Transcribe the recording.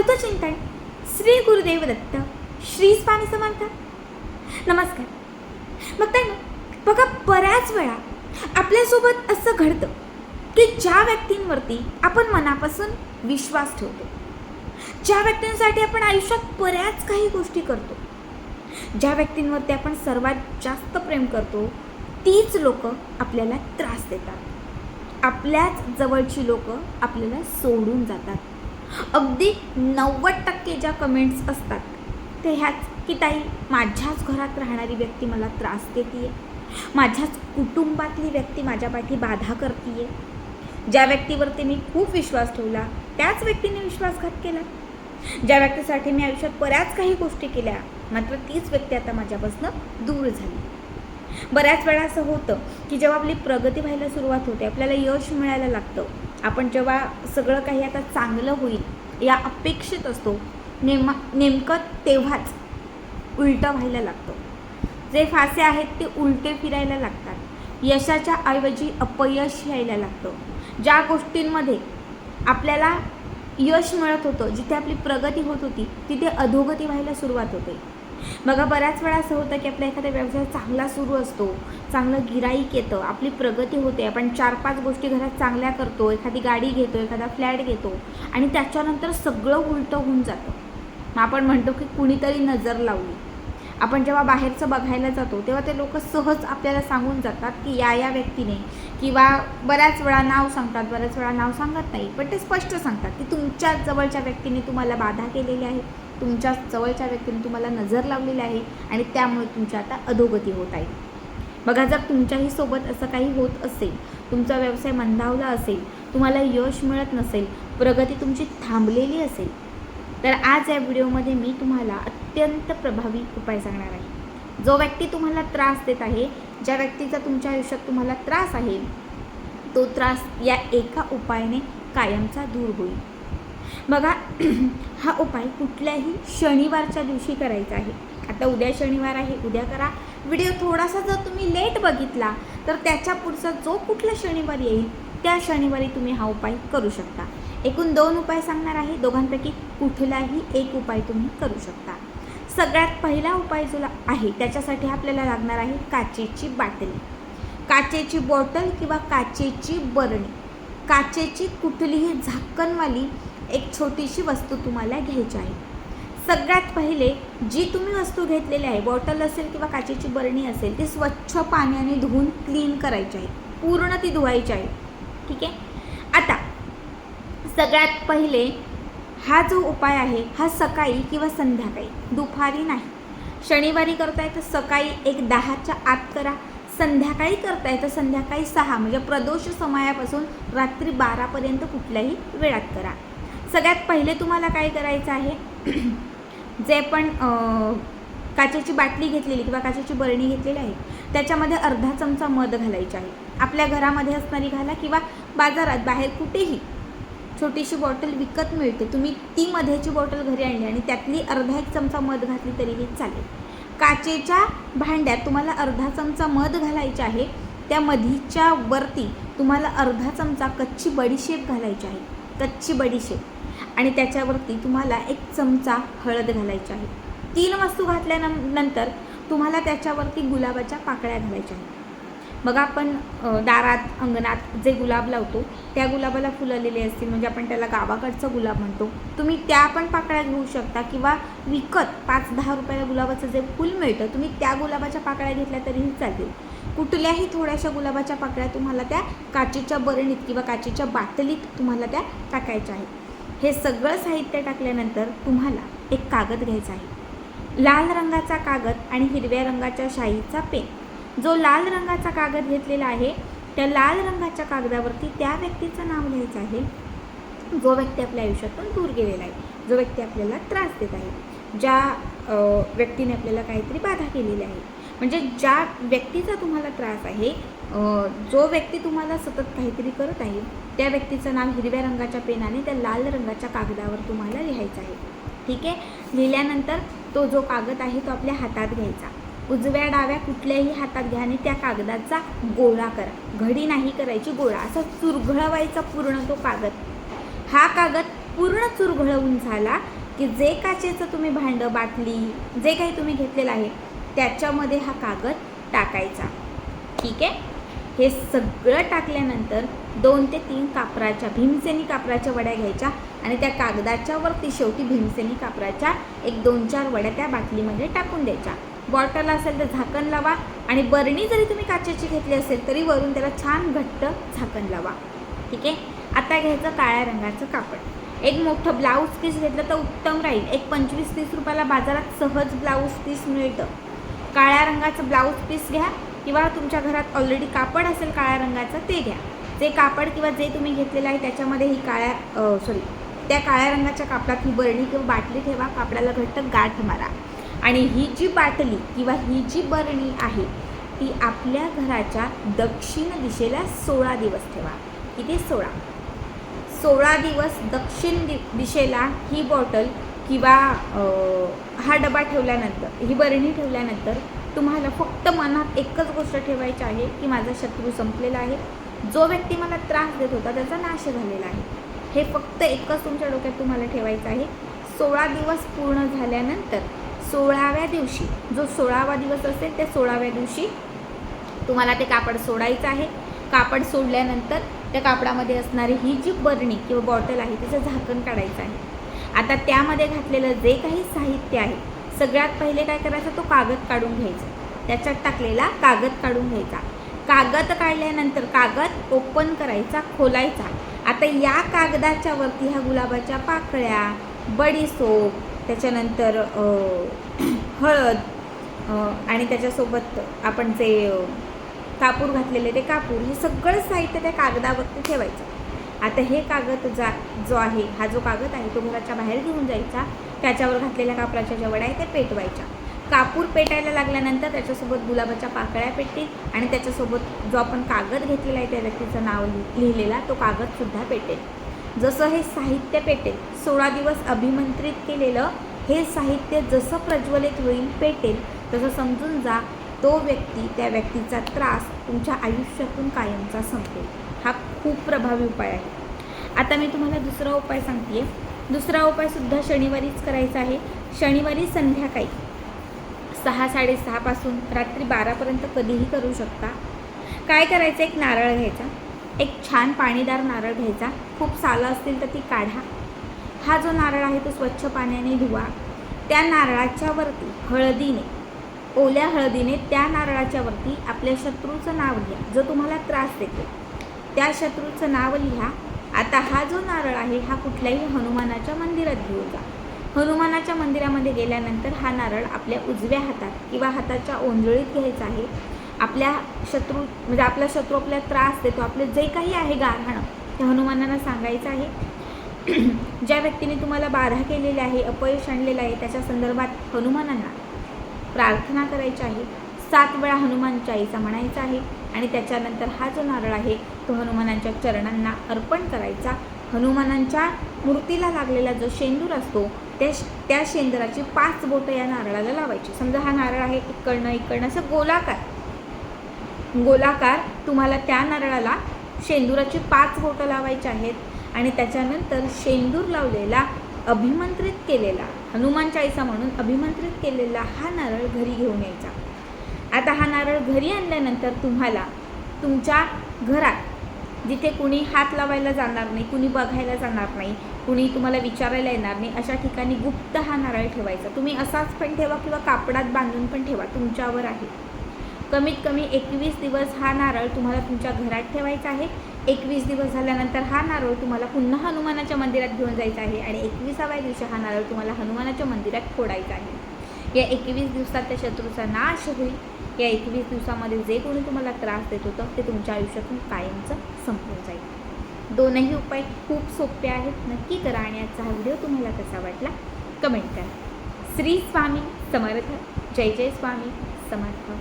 अमृतचिंतन श्री गुरुदेव दत्त श्री स्वामी समर्थ. नमस्कार. मग काय बघा बऱ्याच वेळा आपल्यासोबत असं घडतं की ज्या व्यक्तींवरती आपण मनापासून विश्वास ठेवतो ज्या व्यक्तींसाठी आपण आयुष्यात बऱ्याच काही गोष्टी करतो ज्या व्यक्तींवरती आपण सर्वात जास्त प्रेम करतो तीच लोक आपल्याला त्रास देतात. आपल्याच जवळची लोक आपल्याला सोडून जातात. अगदी नव्वद टक्के ज्या कमेंट्स असतात ते ह्याच की ताई माझ्याच घरात राहणारी व्यक्ती मला त्रास देते माझ्याच कुटुंबातली व्यक्ती माझ्यापाठी बाधा करते ज्या व्यक्तीवरती मी खूप विश्वास ठेवला त्याच व्यक्तीने विश्वासघात केला. ज्या व्यक्तीसाठी मी आयुष्यात बऱ्याच काही गोष्टी केल्या मात्र तीच व्यक्ती आता माझ्यापासून दूर झाली. बऱ्याच वेळा असं होतं की जेव्हा आपली प्रगती व्हायला सुरुवात होते आपल्याला यश मिळायला लागतं. आपण जेव्हा सगळं काही आता चांगलं होईल या अपेक्षित असतो नेमा नेमकं तेव्हाच उलटं व्हायला लागतं. जे फासे आहेत ते उलटे फिरायला लागतात. यशाच्या ऐवजी अपयश यायला लागतं. ज्या गोष्टींमध्ये आपल्याला यश मिळत होतं जिथे आपली प्रगती होत होती तिथे अधोगती व्हायला सुरुवात होते. बघा बऱ्याच वेळा असं होतं की आपला एखादा व्यवसाय चांगला सुरू असतो चांगलं गिराईक येतं आपली प्रगती होते आपण चार पाच गोष्टी घरात चांगल्या करतो एखादी गाडी घेतो एखादा फ्लॅट घेतो आणि त्याच्यानंतर सगळं उलटं होऊन जातं. मग आपण म्हणतो की कुणीतरी नजर लावली. आपण जेव्हा बाहेरचं बघायला जातो तेव्हा ते लोक सहज आपल्याला सांगून जातात की या या व्यक्तीने किंवा बऱ्याच वेळा नाव सांगतात बऱ्याच वेळा नाव सांगत नाही पण ते स्पष्ट सांगतात की तुमच्या जवळच्या व्यक्तीने तुम्हाला बाधा केलेली आहे. तुमच्या जवळच्या व्यक्तीने तुम्हाला नजर लावलेली आहे आणि त्यामुळे तुमची आता अधोगती होत आहे. बघा जर तुमच्याही सोबत असं काही होत असेल तुमचा व्यवसाय मंदावला असेल तुम्हाला यश मिळत नसेल प्रगती तुमची थांबलेली असेल तर आज या व्हिडिओमध्ये मी तुम्हाला अत्यंत प्रभावी उपाय सांगणार आहे. जो व्यक्ती तुम्हाला त्रास देत आहे ज्या व्यक्तीचा तुमच्या आयुष्यात तुम्हाला त्रास आहे तो त्रास या एका उपायाने कायमचा दूर होईल. बघा हा उपाय कुठल्याही शनिवारच्या दिवशी करायचा आहे. आता उद्या शनिवार आहे उद्या करा. व्हिडिओ थोडासा जर तुम्ही लेट बघितला तर त्याच्या पुढचा जो कुठला शनिवार येईल त्या शनिवारी तुम्ही हा उपाय करू शकता. एकूण दोन उपाय सांगणार आहे. दोघांपैकी कुठलाही एक उपाय तुम्ही करू शकता. सगळ्यात पहिला उपाय जो आहे त्याच्यासाठी आपल्याला लागणार आहे काचेची बाटली. काचेची बॉटल किंवा काचेची बरणी. काचेची कुठलीही झाकणवाली एक छोटीशी वस्तू तुम्हाला घ्यायची आहे. सगळ्यात पहिले जी तुम्ही वस्तू घेतलेली आहे बॉटल असेल किंवा काचेची बरणी असेल ती स्वच्छ पाण्याने धुवून क्लीन करायची आहे. पूर्ण ती धुवायची आहे. ठीक आहे? आता सगळ्यात पहिले हा जो उपाय आहे हा सकाळी किंवा संध्याकाळी दुपारी नाही. शनिवारी करताय तर सकाळी एक दहाच्या आत करा. संध्याकाळी करताय तर संध्याकाळी सहा म्हणजे प्रदोष समयापासून रात्री बारापर्यंत कुठल्याही वेळात करा. सगळ्यात पहिले तुम्हाला काय करायचं आहे जे पण काचेची बाटली घेतलेली किंवा काचेची बरणी घेतलेली आहे त्याच्यामध्ये अर्धा चमचा मध घालायची आहे. आपल्या घरामध्ये असणारी घाला किंवा बाजारात बाहेर कुठेही छोटीशी बॉटल विकत मिळते तुम्ही ती मध्याची बॉटल घरी आणली आणि त्यातली अर्धा एक चमचा मध घातली तरीही चालेल. काचेच्या भांड्यात तुम्हाला अर्धा चमचा मध घालायचा आहे त्या मधीच्या वरती तुम्हाला अर्धा चमचा कच्ची बडीशेप घालायची आहे. कच्ची बडीशेप. आणि त्याच्यावरती तुम्हाला एक चमचा हळद घालायची आहे. तीन वस्तू घातल्यानंतर तुम्हाला त्याच्यावरती गुलाबाच्या पाकळ्या घालायच्या आहेत. मग आपण दारात अंगणात जे गुलाब लावतो त्या गुलाबाला फुलं आलेले असतील म्हणजे आपण त्याला गावाकडचं गुलाब म्हणतो तुम्ही त्या पण पाकळ्या घेऊ शकता किंवा विकत पाच दहा रुपयाला गुलाबाचं जे फुल मिळतं तुम्ही त्या गुलाबाच्या पाकळ्या घेतल्या तरीही चालेल. कुठल्याही थोड्याशा गुलाबाच्या पाकळ्या तुम्हाला त्या काचेच्या बरणीत किंवा काचेच्या बाटलीत तुम्हाला त्या टाकायच्या आहेत. हे सगळं साहित्य टाकल्यानंतर तुम्हाला एक कागद घ्यायचा आहे. लाल रंगाचा कागद आणि हिरव्या रंगाच्या शाईचा पेन. जो लाल रंगाचा कागद घेतलेला आहे त्या लाल रंगाच्या कागदावरती त्या व्यक्तीचं नाव लिहायचं आहे. जो व्यक्ती आपल्या आयुष्यातून दूर गेलेला आहे जो व्यक्ती आपल्याला त्रास देत आहे ज्या व्यक्तीने आपल्याला काहीतरी बाधा केलेली आहे. म्हणजे ज्या व्यक्तीचा तुम्हाला त्रास आहे जो व्यक्ती तुम्हाला सतत काहीतरी करत आहे त्या व्यक्तीचं नाव हिरव्या रंगाच्या पेनाने त्या लाल रंगाच्या कागदावर तुम्हाला लिहायचं आहे. ठीक आहे? लिहिल्यानंतर तो जो कागद आहे तो आपल्या हातात घ्यायचा. उजव्या डाव्या कुठल्याही हातात घ्या आणि त्या कागदाचा गोळा करा. घडी नाही करायची गोळा. असा चुरघळवायचा पूर्ण तो कागद. हा कागद पूर्ण चुरघळवून झाला की जे काचेचं तुम्ही भांडं बाटली जे काही तुम्ही घेतलेलं आहे त्याच्यामध्ये हा कागद टाकायचा. ठीक आहे? हे सगळं टाकल्यानंतर दोन ते तीन कापराच्या भीमसेनी कापराच्या वड्या घ्यायच्या आणि त्या कागदाच्या वरती शेवटी भीमसेनी कापराच्या एक दोन चार वड्या त्या बाटलीमध्ये टाकून द्यायच्या. बॉटल असेल तर झाकण लावा आणि बरणी जरी तुम्ही काचेची घेतली असेल तरी वरून त्याला छान घट्ट झाकण लावा. ठीक आहे? आता घ्यायचं काळ्या रंगाचं कापड. एक मोठं ब्लाऊज पीस घेतलं तर उत्तम राहील. एक पंचवीस तीस रुपयाला बाजारात सहज ब्लाऊज पीस मिळतं. काळ्या रंगाचं ब्लाऊज पीस घ्या. किंवा तुमच्या घरात ऑलरेडी कापड असेल काळ्या रंगाचं ते घ्या. जे कापड किंवा जे तुम्ही घेतलेलं आहे त्याच्यामध्ये ही काळ्या सॉरी त्या काळ्या रंगाच्या कापडात ही बरणी किंवा बाटली ठेवा कापडाला घट्ट गाठ मारा. आणि ही जी बाटली किंवा ही जी बरणी आहे ती आपल्या घराच्या दक्षिण दिशेला सोळा दिवस ठेवा. किती? सोळा. सोळा दिवस दक्षिण दि दिशेला ही बॉटल किंवा हा डबा ठेवल्यानंतर ही बरणी ठेवल्यानंतर तुम्हाला फक्त मनात एकच गोष्ट ठेवायची आहे की माझा शत्रू संपलेला आहे. जो व्यक्ती मला त्रास देत होता त्याचा नाश झालेला आहे. हे फक्त एकच तुमच्या डोक्यात तुम्हाला ठेवायचं आहे. सोळा दिवस पूर्ण झाल्यानंतर सोळाव्या दिवशी जो सोळावा दिवस असेल त्या सोळाव्या दिवशी तुम्हाला ते कापड सोडायचं आहे. कापड सोडल्यानंतर त्या कापडामध्ये असणारी ही जी बरणी किंवा बॉटल आहे तिचं झाकण काढायचं आहे. आता त्यामध्ये घातलेलं जे काही साहित्य आहे सगळ्यात पहिले काय करायचं? तो कागद काढून घ्यायचा. त्याच्यात टाकलेला कागद काढून घ्यायचा. कागद काढल्यानंतर कागद ओपन करायचा खोलायचा. आता या कागदाच्या वरती ह्या गुलाबाच्या पाकळ्या बडीसोप त्याच्यानंतर हळद आणि त्याच्यासोबत आपण जे कापूर घातलेले ते कापूर हे सगळं साहित्य त्या कागदावरती ठेवायचं. आता हे कागद जा जो आहे हा जो कागद आहे तो घराच्या बाहेर घेऊन जायचा. त्याच्यावर घातलेल्या कापराच्या ज्या वड्या आहे त्या पेटवायच्या. कापूर पेटायला लागल्यानंतर त्याच्यासोबत गुलाबाच्या पाकळ्या पेटतील आणि त्याच्यासोबत जो आपण कागद घेतलेला आहे त्या व्यक्तीचं नाव लिहिलेला तो कागदसुद्धा पेटेल. जसं हे साहित्य पेटेल सोळा दिवस अभिमंत्रित केलेलं हे साहित्य जसं प्रज्वलित होईल पेटेल तसं समजून जा तो व्यक्ती त्या व्यक्तीचा त्रास तुमच्या आयुष्यातून कायमचा संपेल. हा खूप प्रभावी उपाय आहे. आता मी तुम्हाला दुसरा उपाय सांगते दुसरा उपायसुद्धा शनिवारीच करायचा आहे. शनिवारी संध्याकाळी सहा साडेसहापासून रात्री बारापर्यंत कधीही करू शकता. काय करायचं? एक नारळ घ्यायचा. एक छान पाणीदार नारळ घ्यायचा. खूप सालं असतील तर ती काढा. हा जो नारळ आहे तो स्वच्छ पाण्याने धुवा. त्या नारळाच्या वरती हळदीने ओल्या हळदीने त्या नारळाच्या वरती आपल्या शत्रूचं नाव लिहा. जो तुम्हाला त्रास देतो त्या शत्रूचं नाव लिहा. आता हा जो नारळ आहे हा कुठल्याही हनुमानाच्या मंदिरात घेऊन जा. हनुमानाच्या मंदिरामध्ये गेल्यानंतर हा नारळ आपल्या उजव्या हातात किंवा हाताच्या ओंजळीत घ्यायचा आहे. आपल्या शत्रू म्हणजे आपला शत्रू आपल्याला त्रास देतो. आपलं जे काही आहे गारहाणं ते हनुमानांना सांगायचं आहे. ज्या व्यक्तीने तुम्हाला बाधा केलेली आहे अपयश आणलेलं आहे त्याच्या संदर्भात हनुमानांना प्रार्थना करायची आहे. सात वेळा हनुमान चाळीसा म्हणायचा आहे आणि त्याच्यानंतर हा जो नारळ आहे तो हनुमानांच्या चरणांना अर्पण करायचा. हनुमानांच्या मूर्तीला लागलेला जो शेंदूर असतो त्या त्या शेंदुराची पाच बोटं या नारळाला लावायची. समजा हा नारळ आहे इकडनं इकडनं असं गोलाकार. गोलाकार तुम्हाला त्या नारळाला शेंदुराची पाच बोटं लावायची आहेत आणि त्याच्यानंतर शेंदूर लावलेला अभिमंत्रित केलेला हनुमान चाळीसा म्हणून अभिमंत्रित केलेला हा नारळ घरी घेऊन यायचा. आता हा नारळ घरी आणल्यानंतर तुम्हाला तुमच्या घरात जिथे कुणी हात लावायला जाणार नाही कुणी बघायला जाणार नाही कुणी तुम्हाला विचारायला येणार नाही अशा ठिकाणी गुप्त हा नारळ ठेवायचा. तुम्ही असाच पण ठेवा किंवा कापडात बांधून पण ठेवा तुमच्यावर आहे. कमीत कमी एकवीस दिवस हा नारळ तुम्हाला तुमच्या घरात ठेवायचा आहे. एकवीस दिवस झाल्यानंतर हा नारळ तुम्हाला पुन्हा हनुमानाच्या मंदिरात घेऊन जायचा आहे आणि एकविसाव्या दिवशी हा नारळ तुम्हाला हनुमानाच्या मंदिरात फोडायचा आहे. या एकवीस दिवसात त्या शत्रूचा नाश होईल. या एकवीस दिवसामध्ये जे कोणी तुम्हाला त्रास देत होतं ते तुमच्या आयुष्यातून कायमचं संपून जाईल. दोनही उपाय खूप सोपे आहेत. नक्की करा आणि आजचा हा व्हिडिओ तुम्हाला कसा वाटला कमेंट करा. श्री स्वामी समर्थ. जय जय स्वामी समर्थ.